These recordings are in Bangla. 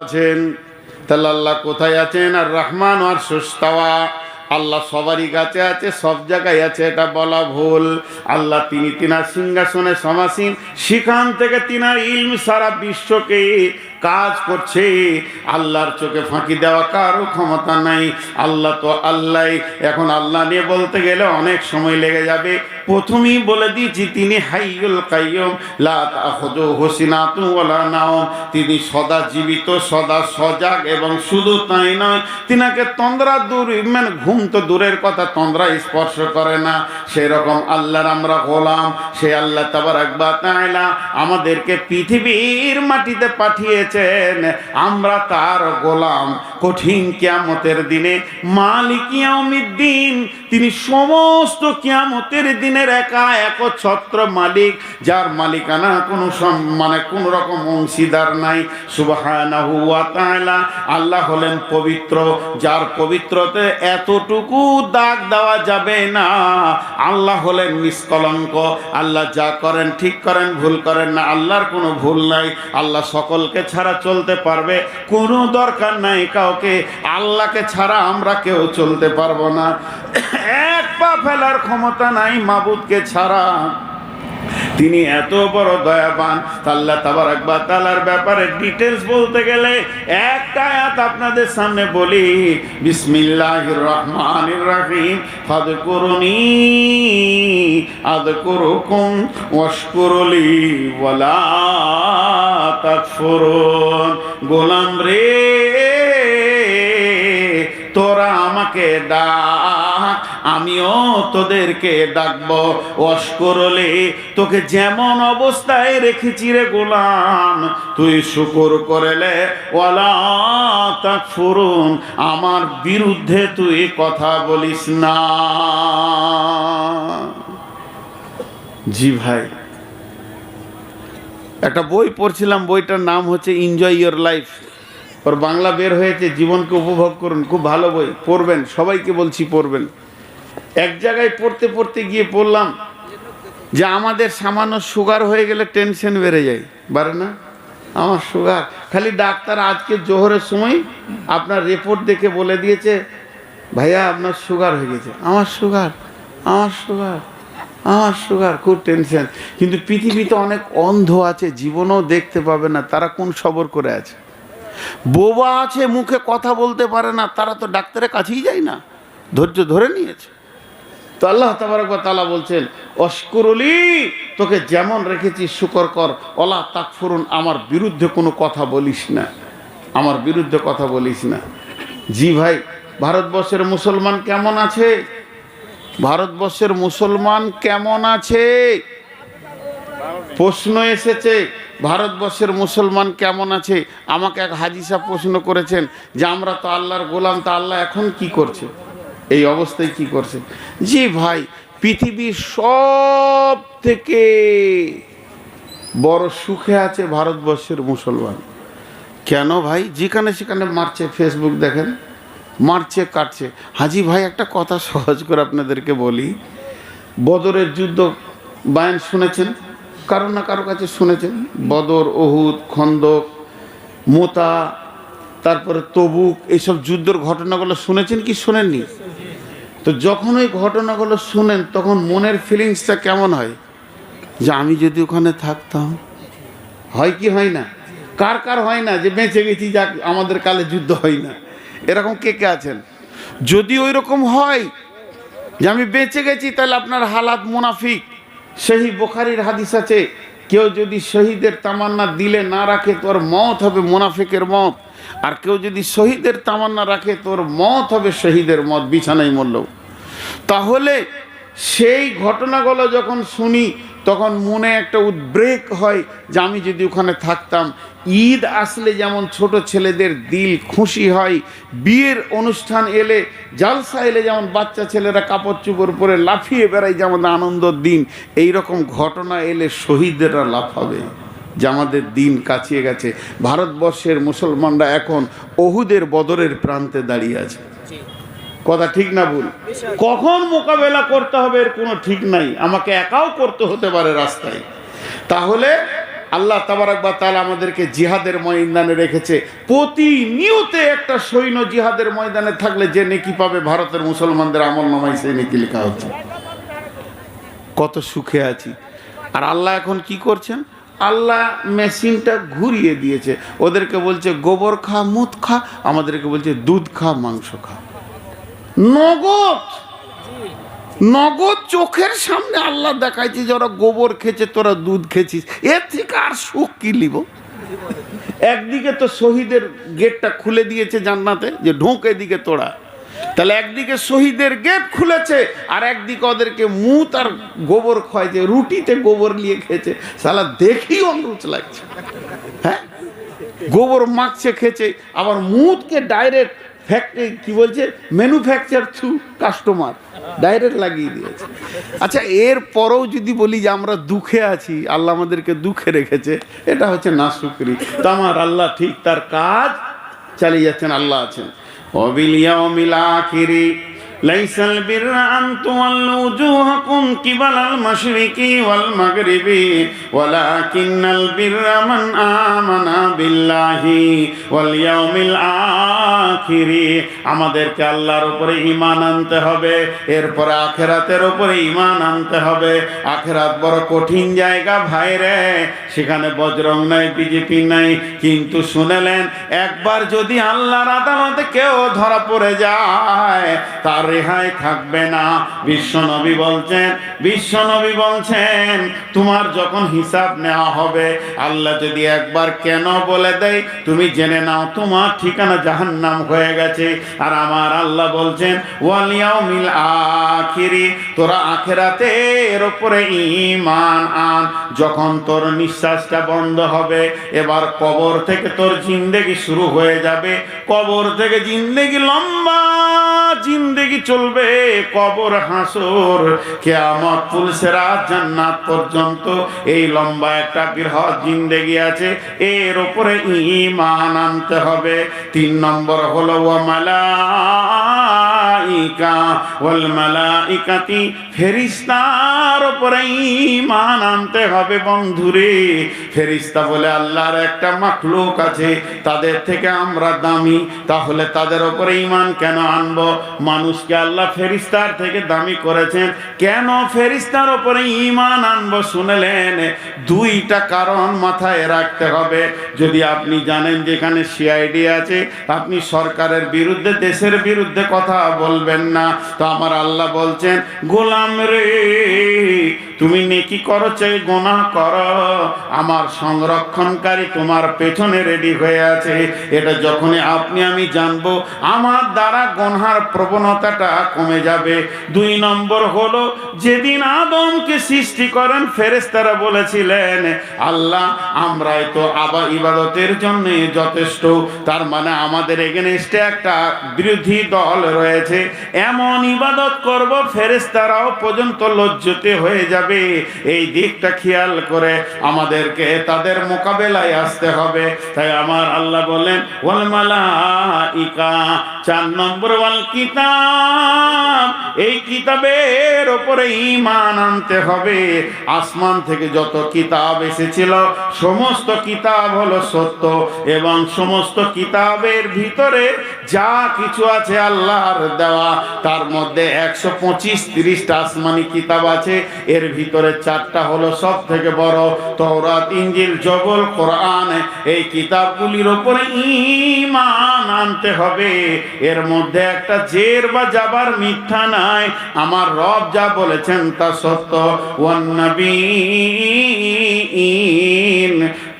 আছেন? তাহলে আল্লাহ কোথায় আছেন? আর রহমান আর সুস্তাওয়া। আল্লাহ সবারই কাছে আছে, সব জায়গায় আছে, এটা বলা ভুল। আল্লাহ তিনি তিনার সিংহাসনে সমাসীন। সেখান থেকে তিনার ইলম সারা বিশ্বকে কাজ করছে, আল্লাহর চোখে ফাঁকি দেওয়া কারও ক্ষমতা নাই। আল্লাহ তো আল্লাহ, এখন আল্লাহ নিয়ে বলতে গেলে অনেক সময় লেগে যাবে। প্রথমেই বলে দিয়েছি, তিনি হাইয়ুল কাইয়ুম, লা তাখুযু হুসিনাতু ওয়ালা নাওম। তিনি সদা জীবিত, সদা সজাগ এবং শুধু তাই নয়, তিনাকে তন্দ্রা দূর মানে ঘুম তো দূরের কথা, তন্দ্রা স্পর্শ করে না। সেরকম আল্লাহর আমরা গোলাম, সে আল্লাহ তাবার একবার তাআলা আমাদেরকে পৃথিবীর মাটিতে পাঠিয়েছেন আমরা তার গোলাম। কঠিন কিয়ামতের দিনে মালিক ইয়াউমিদ্দিন, তিনি সমস্ত কিয়ামতের দিনের একা একচ্ছত্র মালিক, যার মালিকানা কোনো মানে কোন রকম অংশীদার নাই। সুবহানাহু আল্লাহ হলেন পবিত্র, যার পবিত্রতে এতটুকু দাগ দেওয়া যাবে না। আল্লাহ হলেন নিষ্কলঙ্ক, আল্লাহ যা করেন ঠিক করেন, ভুল করেন না, আল্লাহর কোনো ভুল নাই। আল্লাহ সকলকে ছাড়া চলতে পারবে, কোনো দরকার নাই কাউকে। আল্লাহকে ছাড়া আমরা কেউ চলতে পারব না। এক পা ফেলার ক্ষমতা নাই মাবুদকে ছাড়া। তিনি এত বড় দয়াবান, আল্লাহ তাবারাক বা তাআলার ব্যাপারে ডিটেলস বলতে গেলে একটা আয়াত আপনাদের সামনে বলি, বিসমিল্লাহির রহমানির রহিম, ফাদকুরুনি, আদকুরুকুম, ওয়াশকুরুলি, ওয়ালা তাকফুরুন। গোলাম রে, তোরা আমাকে ডাক আমিও তোদেরকে ডাকবো অস্করলে তোকে যেমন অবস্থায় রেখেছি রে গোলাম। তুই শুকুর করেলে, ওয়ালা তাক ফুরুন আমার বিরুদ্ধে তুই কথা বলিস না। জি ভাই। একটা বই পড়ছিলাম, বইটার নাম হচ্ছে এনজয় ইয়োর লাইফ ওর বাংলা বের হয়েছে, জীবনকে উপভোগ করুন, খুব ভালো বই, পড়বেন, সবাইকে বলছি পড়বেন। এক জায়গায় পড়তে পড়তে গিয়ে পড়লাম যে আমাদের সামান্য সুগার হয়ে গেলে টেনশন বেড়ে যায়। বাড়ে না? আমার সুগার খালি ডাক্তার আজকে জোহরের সময় আপনার রিপোর্ট দেখে বলে দিয়েছে, ভাইয়া, আপনার সুগার হয়ে গেছে। আমার সুগার আমার সুগার আমার সুগার খুব টেনশন কিন্তু পৃথিবীতে অনেক অন্ধ আছে, জীবনও দেখতে পাবে না, তারা কোন সবর করে আছে? বোবা আছে, মুখে কথা বলতে পারে না, তারা তো ডাক্তারের কাছেই যায় না। ধৈর্য ধরে নিয়েছে। তো আল্লাহ তাবারক তালা বলছেন অস্করলি তোকে যেমন রেখেছি, শুকর কর। অলা তাকফুরুন, আমার বিরুদ্ধে কোনো কথা বলিস না। আমার বিরুদ্ধে কথা বলিস না। জি ভাই, ভারতবর্ষের মুসলমান কেমন আছে? ভারতবর্ষের মুসলমান কেমন আছে? প্রশ্ন এসেছে, ভারতবর্ষের মুসলমান কেমন আছে? আমাকে এক হাজি সাহেব প্রশ্ন করেছেন যে, আমরা তো আল্লাহর গোলাম, তা আল্লাহ এখন কি করছে? এই অবস্থায় কি করছে? জি ভাই, পৃথিবীর সব থেকে বড় সুখে আছে ভারতবর্ষের মুসলমান। কেন ভাই? যেখানে সেখানে মারছে ফেসবুক দেখেন, মারছে, কাটছে। হাজি ভাই, একটা কথা সহজ করে আপনাদেরকে বলি। বদরের যুদ্ধ বায়ান শুনেছেন? কারও না কারও কাছে শুনেছেন? বদর ওহুদ খন্দক, মোতা, তারপরে তবুক এইসব যুদ্ধের ঘটনাগুলো শুনেছেন কি? শোনেননি? তো যখন ওই ঘটনাগুলো শুনেন, তখন মনের ফিলিংসটা কেমন হয়? যে আমি যদি ওখানে থাকতাম, হয় কি হয় না? কার কার হয় না যে বেঁচে গেছি, যাক, আমাদের কালে যুদ্ধ হয় না? এরকম কে কে আছেন? যদি ওই রকম হয় যে আমি বেঁচে গেছি, তাহলে আপনার হালাত মুনাফিক। সেই বোখারির হাদিস আছে, কেউ যদি শহীদের তামান্না দিলে না রাখে, তোর মত হবে মুনাফিকের মত। আর কেউ যদি শহীদের তামান্না রাখে, তোর মত হবে শহীদের মত, বিছানায় মরল তাহলে সেই ঘটনাগুলো যখন শুনি, তখন মনে একটা উদ্বেগ হয় যে আমি যদি ওখানে থাকতাম। ঈদ আসলে যেমন ছোট ছেলেদের দিল খুশি হয়, বিয়ের অনুষ্ঠান এলে জালসা এলে যেমন বাচ্চা ছেলেরা কাপড় চুপড় পরে লাফিয়ে বেড়ায় যে আমাদের আনন্দর দিন এই রকম ঘটনা এলে শহীদদেরা লাফাবে যে আমাদের দিন কাছিয়ে গেছে। ভারতবর্ষের মুসলমানরা এখন অহুদের বদরের প্রান্তে দাঁড়িয়ে আছে। কথা ঠিক না ভুল? কখন মোকাবেলা করতে হবে এর কোনো ঠিক নাই। আমাকে একাও করতে হতে পারে রাস্তায়। তাহলে আল্লাহ তাবারাকবা তালা আমাদেরকে জিহাদের ময়দানে রেখেছে। প্রতিনিয়ত একটা সৈন্য জিহাদের ময়দানে থাকলে যে নেকি পাবে ভারতের মুসলমানদের আমল নামাই সেই নেকি লেখা হচ্ছে। কত সুখে আছি। আর আল্লাহ এখন কি করছেন? আল্লাহ মেশিনটা ঘুরিয়ে দিয়েছে। ওদেরকে বলছে, গোবর খা, মুদ খা। আমাদেরকে বলছে, দুধ খা, মাংস খা। নগদ। নগদ চোখের সামনে আল্লাহ দেখাইছে যে ওরা গোবর খেয়েছে, তোরা দুধ খেয়েছিস। এর থেকে আর সুখ কি লিব একদিকে তো শহীদের গেটটা খুলে দিয়েছে জান্নাতে, যে ঢোক এদিকে তোরা। তাহলে একদিকে শহীদের গেট খুলেছে, আর একদিকে ওদেরকে মুত আর গোবর খাওয়াইছে রুটিতে গোবর নিয়ে খেয়েছে। সালা দেখেই অনুরোচ লাগছে। হ্যাঁ? গোবর মাখছে, খেয়েছে, আবার মুতকে ডাইরেক্ট ফ্যাক্টরি কি বলছে? ম্যানুফ্যাকচার থ্রু কাস্টমার ডাইরেক্ট লাগিয়ে দিয়েছে। আচ্ছা এর পরেও যদি বলি যে আমরা দুঃখে আছি, আল্লাহ আমাদেরকে দুঃখে রেখেছে, এটা হচ্ছে না শুকরি। তো আমার আল্লাহ ঠিক তার কাজ চালিয়ে যাচ্ছেন, আল্লাহ আছেন। অবিলিয়ামিল আখিরি। ليس البر أن تولوا وجوهكم قبل المشرق والمغرب ولكن البر من آمن بالله واليوم الآخر আমাদেরকে আল্লাহর উপরে ঈমান আনতে হবে এরপরে আখেরাতের উপরে ঈমান আনতে হবে আখেরাত বড় কঠিন জায়গা ভাইরে সেখানে বজরং নাই বিজেপি নাই কিন্তু শুনেলেন একবার যদি আল্লাহর আদালতে কেউ ধরা পড়ে যায় তার রেহাই থাকবে না। বিশ্ব নবী বলছেন, বিশ্ব নবী বলছেন, তোমার যখন হিসাব নেওয়া হবে, আল্লাহ যদি একবার কেন বলে দেয়, তুমি জেনে নাও, তোমার ঠিকানা জাহান্নাম হয়ে গেছে। আর আমার আল্লাহ বলছেন ওয়ালিয়াউমিল আখিরি, তোরা আখেরাতের উপরে ঈমান আন। যখন তোর নিঃশ্বাসটা বন্ধ হবে, এবার কবর থেকে তোর জিন্দেগি শুরু হয়ে যাবে। কবর থেকে জিন্দেগি লম্বা জিন্দেগি চলবে, কবর হাসর। কেয়ামত পুলসেরা জান্নাত পর্যন্ত এই লম্বা একটা বৃহৎ জিন্দেগি আছে, এর উপরে ইমান আনতে হবে। তিন নম্বর হলো, ওয়া মালাইকা ওয়াল মালাইকাতি ফেরেশতার উপরে ঈমান আনতে হবে বন্ধুরে। বলে আল্লাহর একটা আছে, তাদের থেকে আমরা দামি, তাহলে তাদের উপরে কেন আনব? মানুষকে আল্লাহ ফেরিস্তার থেকে দামি করেছেন, কেন ফেরিস্তার উপরে আনব শুনলেন? দুইটা কারণ মাথায় রাখতে হবে। যদি আপনি জানেন যেখানে সিআইডি আছে, আপনি সরকারের বিরুদ্ধে, দেশের বিরুদ্ধে কথা বলবেন না। তো আমার আল্লাহ বলছেন, গোলাম রে, তুমি নেকি করো চাই গোনা করো। আমার সংরক্ষণকারী তোমার পেছনে রেডি হয়ে আছে। এটা যখনই আপনি, আমি জানব, আমার দ্বারা গনহার প্রবণতাটা কমে যাবে। দুই নম্বর হলো, যেদিন আদমকে সৃষ্টি করেন ফেরেস্তারা বলেছিলেন, আল্লাহ, আমরাই তো আবার ইবাদতের জন্য যথেষ্ট। তার মানে আমাদের এগেনস্টে একটা বিরোধী দল রয়েছে। এমন ইবাদত করব ফেরেস্তারাও পর্যন্ত লজ্জতে হয়ে যাবে। এই দিকটা খেয়াল করে আমাদেরকে তাদের মোকাবেলায় আসতে হবে। তাই আমার আল্লাহ বলেন চার নম্বর ওয়াল কিতাব। এই কিতাবের ওপরে ঈমান আনতে হবে। আসমান থেকে যত কিতাব এসেছিল, সমস্ত কিতাব হলো সত্য এবং সমস্ত কিতাবের ভিতরে যা কিছু আছে আল্লাহর দেওয়া তার মধ্যে একশো পঁচিশ তিরিশটা আসমানি কিতাব আছে। এর ভিতরে চারটা হলো সব থেকে বড় তওরাত ইঞ্জিল জবল, কোরআন। এই কিতাবগুলির ওপরে ঈমান আনতে হবে। এর মধ্যে একটা জের বা যাবার মিথ্যা নাই। আমার রব যা বলেছেন তা সত্য। ওয়ান্নবীন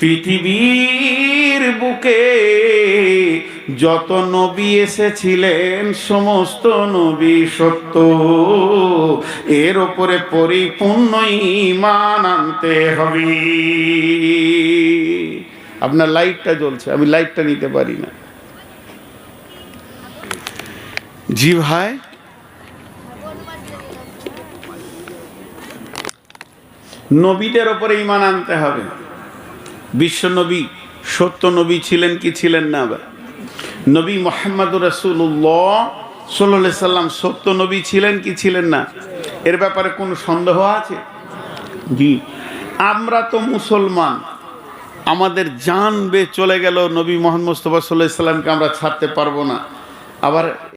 পৃথিবীর বুকে যত নবী এসেছিলেন সমস্ত নবী সত্য। এর ওপরে পরিপূর্ণ ইমান আনতে হবে। আপনার লাইটটা জ্বলছে আমি লাইটটা নিতে পারি না। জি ভাই। নবীদের ওপরে ইমান আনতে হবে। বিশ্ব নবী সত্য নবী ছিলেন কি ছিলেন না? আবার নবী মোহাম্মদ রসুল্লাহ সাল্লা সাল্লাম সত্য নবী ছিলেন কি ছিলেন না? এর ব্যাপারে কোনো সন্দেহ আছে? জি। আমরা তো মুসলমান। আমাদের জান বে চলে গেল নবী মোহাম্মদ মুস্তফা সাল্লাহ সাল্লামকে আমরা ছাড়তে পারব না। আবার